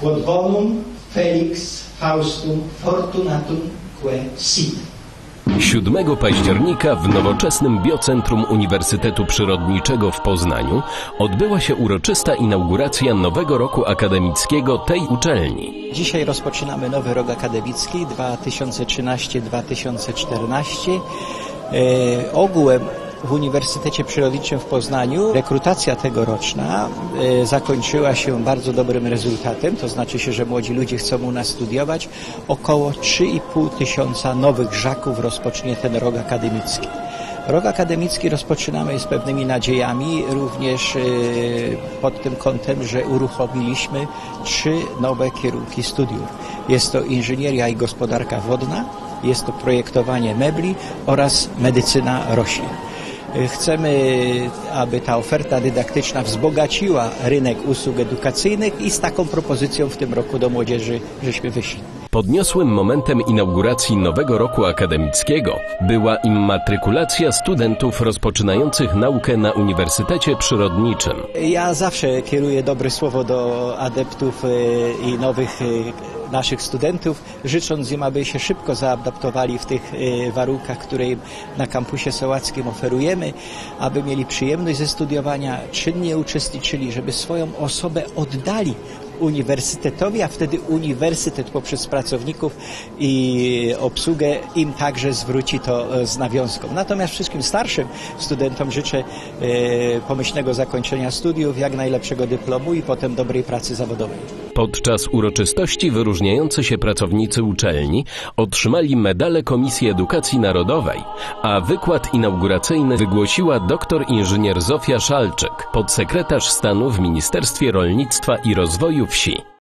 quod bonum felix faustum fortunatum que sit. 7 października w nowoczesnym Biocentrum Uniwersytetu Przyrodniczego w Poznaniu odbyła się uroczysta inauguracja nowego roku akademickiego tej uczelni. Dzisiaj rozpoczynamy nowy rok akademicki 2013-2014. E, ogółem w Uniwersytecie Przyrodniczym w Poznaniu rekrutacja tegoroczna e, zakończyła się bardzo dobrym rezultatem, to znaczy się, że młodzi ludzie chcą u nas studiować. Około 3,5 tysiąca nowych żaków rozpocznie ten rok akademicki. Rok akademicki rozpoczynamy z pewnymi nadziejami, również e, pod tym kątem, że uruchomiliśmy trzy nowe kierunki studiów. Jest to inżynieria i gospodarka wodna, jest to projektowanie mebli oraz medycyna roślin. Chcemy, aby ta oferta dydaktyczna wzbogaciła rynek usług edukacyjnych i z taką propozycją w tym roku do młodzieży żeśmy wyszli. Podniosłym momentem inauguracji nowego roku akademickiego była immatrykulacja studentów rozpoczynających naukę na Uniwersytecie Przyrodniczym. Ja zawsze kieruję dobre słowo do adeptów e, i nowych e, naszych studentów, życząc im, aby się szybko zaadaptowali w tych e, warunkach, które im na kampusie sołackim oferujemy, aby mieli przyjemność ze studiowania, czynnie uczestniczyli, żeby swoją osobę oddali uniwersytetowi, a wtedy uniwersytet poprzez pracowników i obsługę im także zwróci to e, z nawiązką. Natomiast wszystkim starszym studentom życzę e, pomyślnego zakończenia studiów, jak najlepszego dyplomu i potem dobrej pracy zawodowej. Podczas uroczystości wyróżniający się pracownicy uczelni otrzymali medale Komisji Edukacji Narodowej, a wykład inauguracyjny wygłosiła doktor inżynier Zofia Szalczyk, podsekretarz stanu w Ministerstwie Rolnictwa i Rozwoju Wsi.